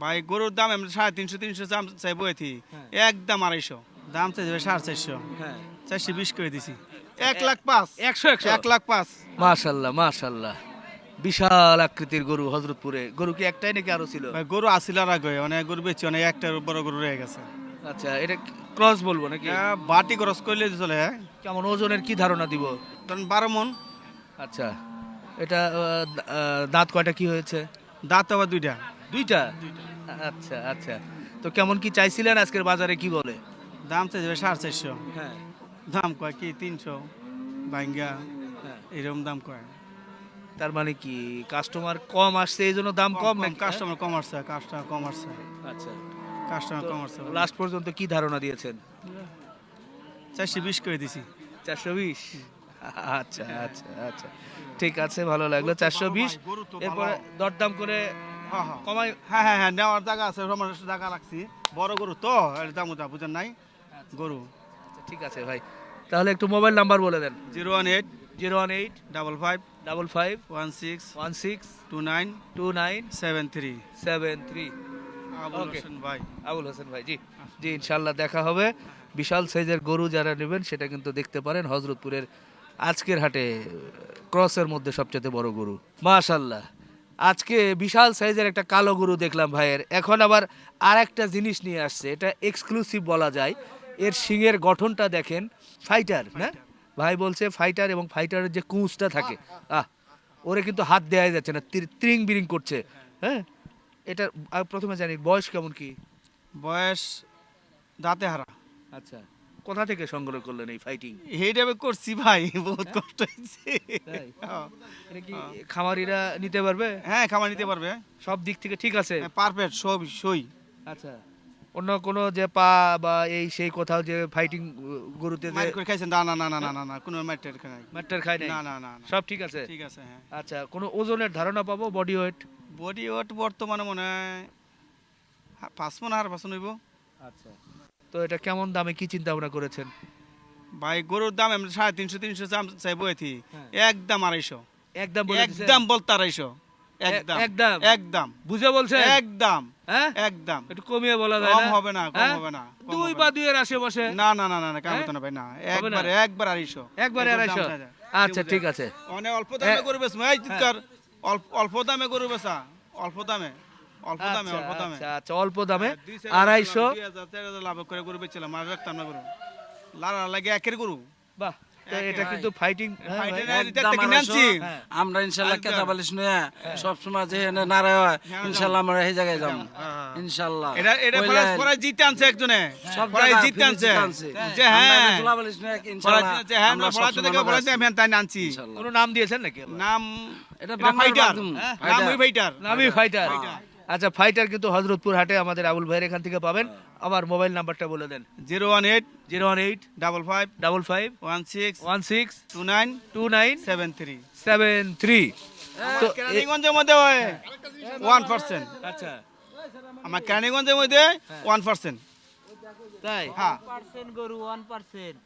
ভাই গরুর দাম এমনি সাড়ে তিনশো তিনশো দাম চাইব এটি। হ্যাঁ। একদম আড়াইশো। দাম চাইবে সাড়ে চারশো। হ্যাঁ। চারশো বিশ করে দিছি। এক লাখ পাঁচ। একশো একশো। এক লাখ পাঁচ। মাশাল্লাহ মাশাল্লাহ। বিশাল আকৃতির গরু হজরতপুরে। গরু কি একটাই নাকি আরও ছিল? ভাই গরু আসিল আর আগে। অনেক গরু বেচছি অনেক একটা বড় গরু রয়ে গেছে। আচ্ছা এটা ক্রস বলব নাকি? আহ, বাটি ক্রস করলে চলে হ্যাঁ। কেমন ওজনের কি ধারণা দিব? কারণ বারো মন। আচ্ছা এটা দাঁত কয়টা কি হয়েছে? দাঁত আবার দুইটা। দুইটা? আচ্ছা আচ্ছা। তো কেমন কি চাইছিলেন আজকের বাজারে কি বলে? দাম চাইবে সাড়ে চারশো। হ্যাঁ। দাম কয় কি তিনশো? বাইঙ্গা। হ্যাঁ। এরকম দাম কয়। তার মানে কি কাস্টমার কম আসছে এই জন্য দাম কম নাকি কাস্টমার কম আসছে কাস্টমার কম আসছে। আচ্ছা। কাস্টমার কম আসছে লাস্ট পর্যন্ত কি ধারণা দিয়েছেন? চারশো বিশ করে দিছি। চারশো বিশ? আচ্ছা আচ্ছা আচ্ছা। ঠিক আছে ভালো লাগল। চারশো বিশ। এরপরে দরদাম করে হ্যাঁ হ্যাঁ। কমাই হ্যাঁ হ্যাঁ হ্যাঁ নেওয়ার জায়গা আছে আমার জায়গা রাখছি। বড় গরু তো এর দাম ওটা বুঝেন নাই? গরু। আচ্ছা, ঠিক আছে ভাই। তাহলে একটু মোবাইল নাম্বার বলে দেন। Zero one eight zero one eight double five double five one six one six two nine two nine seven three. Seven three. Abul Hossain ভাই। আবুল হোসেন ভাই জি। জি ইনশাল্লাহ দেখা হবে। বিশাল সাইজের গরু যারা নেবেন সেটা কিন্তু দেখতে পারেন হজরতপুরের আজকের হাটে ক্রসের মধ্যে সবচেয়ে বড় গরু। মাশাল্লাহ আজকে বিশাল সাইজের একটা কালো গরু দেখলাম ভাইয়ের। এখন আবার আর একটা জিনিস নিয়ে আসছে এটা এক্সক্লুসিভ বলা যায়। এর শিঙের গঠনটা দেখেন ফাইটার না? ভাই বলছে ফাইটার এবং ফাইটারের যে কুঁচটা থাকে আহ ওরে কিন্তু হাত দেওয়া যাচ্ছে না ত্রি- ত্রিং বিরিং করছে হ্যাঁ? এটা প্রথমে জানি বয়স কেমন কি? বয়স দাঁতে হারা। আচ্ছা। কোথা থেকে সংগ্রহ করলেন এই ফাইটিং এইটা আমি করছি ভাই বহুত কষ্ট হয়েছে। হ্যাঁ। এটা কি খামারিরা নিতে পারবে? হ্যাঁ খামার নিতে পারবে। সব দিক থেকে ঠিক আছে? পারফেক্ট সব সই। আচ্ছা। অন্য কোনো যে পা বা এই সেই কোথাও যে ফাইটিং গরুতে যে করে খাইছেন? না না না না না না না কোনো মাইটের খাই ম্যাটার খায় না না না না। সব ঠিক আছে? ঠিক আছে হ্যাঁ। আচ্ছা কোনো ওজনের ধারণা পাবো বডি ওয়েট বডি ওয়েট বর্তমানে মনে হয় পাঁচ মন আর পাঁচ হইব। আচ্ছা। তো এটা কেমন দামে কি চিন্তা ভাবনা করেছেন? ভাই গরুর দাম এমনি সাড়ে তিনশো তিনশো দাম চাইব এটি। হ্যাঁ। একদম আড়াইশো। একদম একদম বলতে আড়াইশো। একদম। একদম? একদম। বুঝে বলছেন? একদম। হ্যাঁ? একদম। একটু কমিয়ে বলা যায় কম হবে না কম হ্যাঁ? হবে না দুই বা না। দুইয়ের আশেপাশে? না না না না না? না ভাই না। একবার একবার আড়াইশো। একবারে আড়াইশো। আচ্ছা ঠিক আছে। অনেক অল্প দামে। গরু বেচবো। এই অল্প অল্প দামে গরু বেচা। অল্প দামে। অল্প দামে আচ্ছা, অল্প দামে। আচ্ছা আচ্ছা অল্প দামে। হ্যাঁ, আড়াইশো। হাজার, চার হাজার লাভ করে গরু বেচছিলাম আর রাখতাম না গরু লাগে একের গরু। বাহ এটা কিন্তু ফাইটিং। নামছি। হ্যাঁ। আমরা ইনশাল্লাহ কেতা বালিশ নয়া সবসময় যে এনে হয় হ্যাঁ, ইনশাল্লাহ আমরা এই জায়গায় যাব। হ্যাঁ। ইনশাল্লাহ। এটা এটা ওই প্রাইজ জিতে আনছে একজনে। জিতে আনছে। যে হ্যাঁ। বালিশ নয়া ইনশাল্লাহ হ্যাঁ আমরা। আমি তাই আনছি কোনো নাম দিয়েছেন নাকি? নাম এটা এটা ফাইটার মাধ্যম। ফাইটার। নামই ফাইটার ফাইটার। আচ্ছা ফাইটার কিন্তু হজরতপুর হাটে আমাদের আবুল ভাইয়ের এখান থেকে পাবেন। আবার মোবাইল নাম্বারটা বলে দেন। Zero one eight zero one eight double five double five one six one six two nine two nine seven three. Seven three. তো কেরানীগঞ্জের মধ্যে হয়। One percent. আচ্ছা। আমার কেরানীগঞ্জের মধ্যে ওয়ান পার্সেন্ট। তাই? হ্যাঁ। পার্সেন্ট গরু ওয়ান পার্সেন্ট।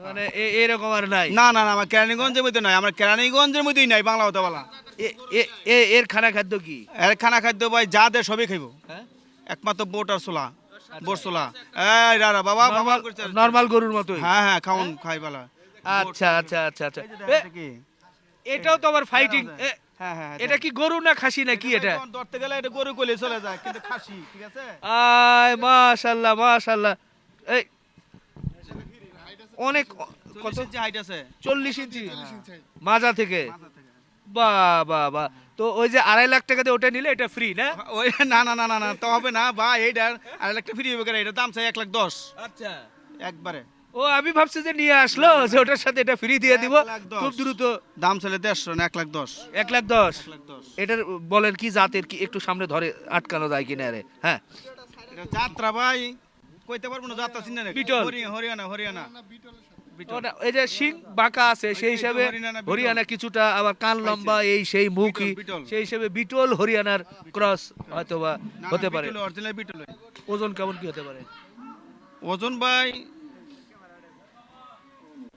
মানে এরকম আর নাই? না না না আমার কেরানীগঞ্জের মধ্যে নয় আমার কেরানীগঞ্জের মধ্যেই নাই বাংলা হতে বলা। এ- এ- এ- এর খানা খাদ্য কি? এর খানা খাদ্য ভাই যা দে সবই খাইব। হ্যাঁ? একমাত্র বোট আর সোলা বোট সোলা এই রারা বাবা বাবা করছে। গরুর মতোই? হ্যাঁ হ্যাঁ খাউন খাই বালা। আচ্ছা আচ্ছা আচ্ছা আচ্ছা। এটাও তো আবার ফাইটিং হ্যাঁ হ্যাঁ এটা কি গরু না খাসি না কি এটা? ধরতে গেলে এটা গরু কোলে চলে যায় কিন্তু খাসি ঠিক আছে? আয় মাশাল্লাহ মাশাল্লাহ। এই অনেক কত কত হাইট আছে। চল্লিশ ইঞ্চি মাজা থেকে? বাহ বাহ বাহ তো ওই যে আড়াই লাখ টাকা দিয়ে ওটা নিলে এটা ফ্রি না? ওই না না না না না তো হবে না। বা এইটার আর একটা ফ্রি হবে কেন? এটার দাম চাই এক লাখ দশ। আচ্ছা। একবারে। ও আমি ভাবছি যে নিয়ে আসলো যে ওটার সাথে এটা ফ্রি দিয়ে দিব। লাখ। খুব দ্রুত। দাম চলে দেড়শো না এক লাখ দশ। এক লাখ দশ। এটার বলেন কি জাতের কি একটু সামনে ধরে আটকানো যায় কিনা রে? হ্যাঁ। এটা যাত্রা ভাই। কইতে পারব না যাত্রা চিন্তা নেই। বিটল। হরিয়ানা হরিয়ানা। এই যে শিং বাঁকা আছে সেই হিসাবে হরিয়ানা কিছুটা আবার কান লম্বা এই সেই বিটল। সেই হিসাবে বিটল হরিয়ানার ক্রস হয়তো বা হতে পারে। ওজন কেমন কি হতে পারে? ওজন ভাই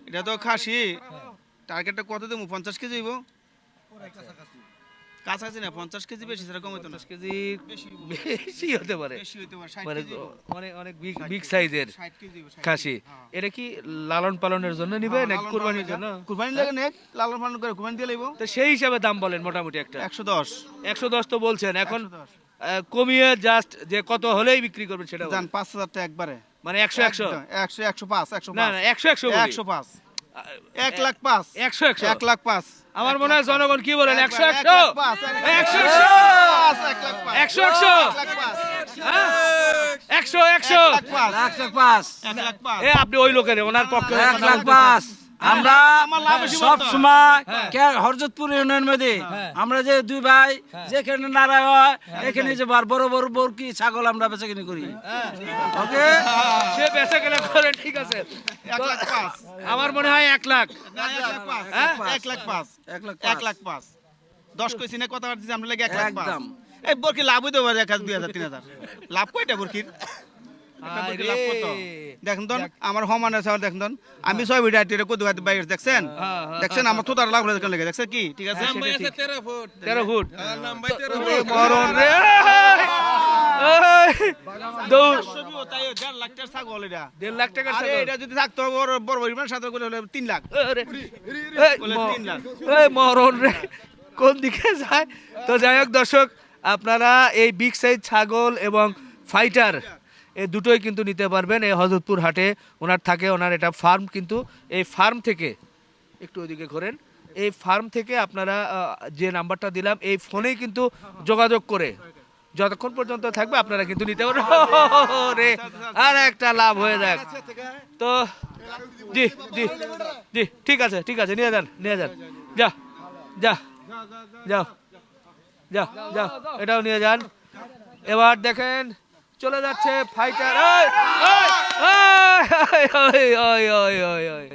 এটা তো খাসি। টার্গেটটা কত দেবো? পঞ্চাশ কেজি হইব? কাছাকাছি না? পঞ্চাশ কেজি বেশি সেরকম হতো না। কেজি বেশি হতে পারে। ষাট মানে অনেক অনেক বিগ বিগ সাইজের খাসি। হ্যাঁ। এটা কি লালন পালনের জন্য নিবে হ্যাঁ, নাকি কুরবানির জন্য? কুরবানি লাগে নেক লালন পালন করে কুরবানি দিয়ে লাগবো তো সেই হিসাবে দাম বলেন মোটামুটি একটা। একশো দশ। একশো দশ তো বলছেন। এখন কমিয়ে জাস্ট যে কত হলেই বিক্রি করবেন সেটা বলেন। পাঁচ হাজার টাকা একবারে। মানে একশো একশো? একশো একশো পাঁচ একশো না না একশো একশো। একশো পাঁচ। এক লাখ পাঁচ। একশো একশো। এক লাখ পাঁচ। আমার মনে হয় জনগণ কি বলেন? একশো একশো? একশো একশো? একশো একশো? একশো পাঁচ, হ্যাঁ? একশো? পাঁচ। এ আপনি ওই লোকের ওনার পক্ষে এক লাখ পাঁচ। আমরা লাভ বেশি সব বলতো। সময় হরজতপুর ইউনিয়ন মধ্যে আমরা যে দুই ভাই যেখানে নারায় হয় এখানে যে বার বড় বড় বরকি ছাগল আমরা বেচা কিনি করি ওকে? সে বেচা কেনা করে ঠিক আছে। এক লাখ আমার মনে হয় এক লাখ। এক লাখ পাঁচ, হ্যাঁ? এক লাখ পাঁচ, এক লাখ এক লাখ পাঁচ। দশ কইছি না কথা দিচ্ছি আমরা লাগে এক লাখ পাঁচ। এই বরকি লাভ হইতে পারে এক হাজার দুই হাজার তিন হাজার। লাভ কয়টা বরকির? দেখেন আমার সমানে আছে দেখেন তো। আমি ছয় বিটা টিরে কত হাতে বাইরে দেখছেন? হ্যাঁ, হ্যাঁ, দেখছেন? আমার তো তার লাভ হলে দেখেন দেখছেন কি? ঠিক আছে? তেরো ফুট। ওরে মরণ রে। এই, দৌড় দেড় লাখ টাকার ছাগল এটা। দেড় লাখ টাকার আরে ছাগল। এটা যদি থাকতো বড় বড় পরিমাণ সাথে করে হলে তিন লাখ। আরে, এই, বলে ম- তিন লাখ। এই মরণ রে। কোন দিকে যায়? তো যাই হোক দর্শক আপনারা এই বিগ সাইজ ছাগল এবং ফাইটার এই দুটোই কিন্তু নিতে পারবেন। এই হজরতপুর হাটে ওনার থাকে ওনার এটা ফার্ম কিন্তু। এই ফার্ম থেকে একটু ওইদিকে ঘোরেন। এই ফার্ম থেকে আপনারা যে নাম্বারটা দিলাম এই ফোনেই কিন্তু যোগাযোগ করে যতক্ষণ পর্যন্ত থাকবে আপনারা কিন্তু নিতে পারবেন। রে আর একটা লাভ হয়ে যাক। তো জি জি জি ঠিক আছে ঠিক আছে নিয়ে যান নিয়ে যান। যা যা যাও যা যাও এটাও নিয়ে যান। এবার দেখেন চলে যাচ্ছে ফাইটার